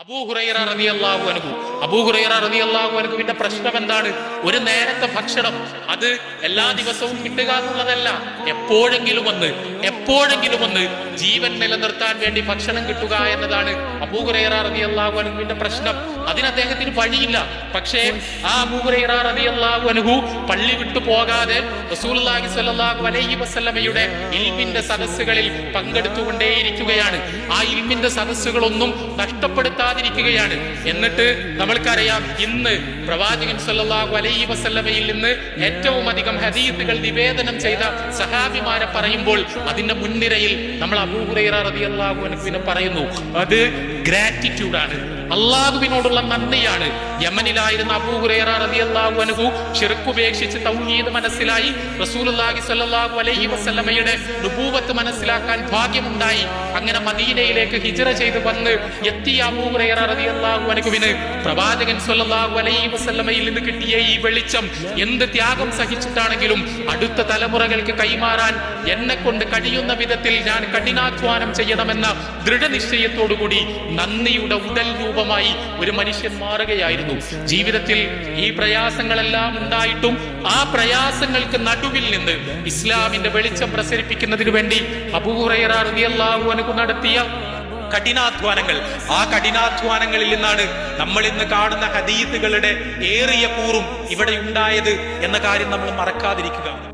അബൂഹുറൈറ പ്രശ്നം എന്താണ്? ഒരു നേരത്തെ ഭക്ഷണം അത് എല്ലാ ദിവസവും കിട്ടുക എന്നുള്ളതല്ല. എപ്പോഴെങ്കിലും ഒന്ന് എപ്പോഴെങ്കിലും ഒന്ന് ജീവൻ നിലനിർത്താൻ വേണ്ടി ഭക്ഷണം കിട്ടുക എന്നതാണ് അബൂഹുറൈറ പ്രശ്നം. അതിന് അദ്ദേഹത്തിന് വഴിയില്ല. പക്ഷേ ആ അബൂഹുറൈറ പള്ളി വിട്ടു പോകാതെ റസൂലുള്ളാഹി സ്വല്ലല്ലാഹു അലൈഹി വസല്ലമയുടെ ഇൽമിന്റെ സദസ്സുകളിൽ പങ്കെടുത്തുകൊണ്ടേയിരിക്കുകയാണ്. ഇൽമിന്റെ സദസ്സുകളൊന്നും നഷ്ടപ്പെടുത്താതിരിക്കുകയാണ്. എന്നിട്ട് നമ്മൾക്കറിയാം ഇന്ന് പ്രവാചകൻ സല്ലാഹു അലൈ വസല്ലമയിൽ നിന്ന് ഏറ്റവും അധികം ഹദീസുകൾ നിവേദനം ചെയ്ത സഹാബിമാരെ പറയുമ്പോൾ അതിന്റെ മുൻനിരയിൽ നമ്മൾ അബൂഹുറൈറ അൻഹുവിനെ പറയുന്നു അത് ഗ്രാറ്റിറ്റ്യൂഡാണ് അള്ളാഹുവിനോടുള്ള നന്ദിയാണ്. യമനിലായിരുന്ന അബൂഹുറൈറ ഷിർക്കുപേക്ഷിച്ച് തൗഹീദ് മനസ്സിലായി. റസൂലുള്ളാഹി സ്വല്ലല്ലാഹു അലൈഹി വസല്ലമയുടെ മനസ്സിലാക്കാൻ ഭാഗ്യമുണ്ടായി. അങ്ങനെ മദീനയിലേക്ക് ഹിജ്റ ചെയ്ത് വന്ന് എത്തിയ അബൂഹുറേറ റളിയല്ലാഹു പ്രവാചകൻ സ്വല്ലല്ലാഹു അലൈഹി വസല്ലമയിൽ നിന്ന് കിട്ടിയ ഈ വെളിച്ചം എന്ത് ത്യാഗം സഹിച്ചിട്ടാണെങ്കിലും അടുത്ത തലമുറകൾക്ക് കൈമാറാൻ എന്നെ കൊണ്ട് കഴിയുന്ന വിധത്തിൽ ഞാൻ കഠിനാധ്വാനം ചെയ്യണമെന്ന ദൃഢനിശ്ചയത്തോടുകൂടി നന്ദിയുടെ ഉടൽ രൂപമായി ഒരു മനുഷ്യൻ മാറുകയായിരുന്നു. ജീവിതത്തിൽ ഈ പ്രയാസങ്ങളെല്ലാം ഉണ്ടായിട്ടും ആ പ്രയാസങ്ങൾക്ക് നടുവിൽ നിന്ന് ഇസ്ലാമിന്റെ വെളിച്ചം പ്രസരിപ്പിക്കുന്നതിന് വേണ്ടി അൻഹു നടത്തിയ കഠിനാധ്വാനങ്ങൾ. ആ കഠിനാധ്വാനങ്ങളിൽ നിന്നാണ് നമ്മൾ ഇന്ന് കാണുന്ന ഹദീത്തുകളുടെ ഏറിയ കൂറും ഇവിടെ ഉണ്ടായത് എന്ന കാര്യം നമ്മൾ മറക്കാതിരിക്കുക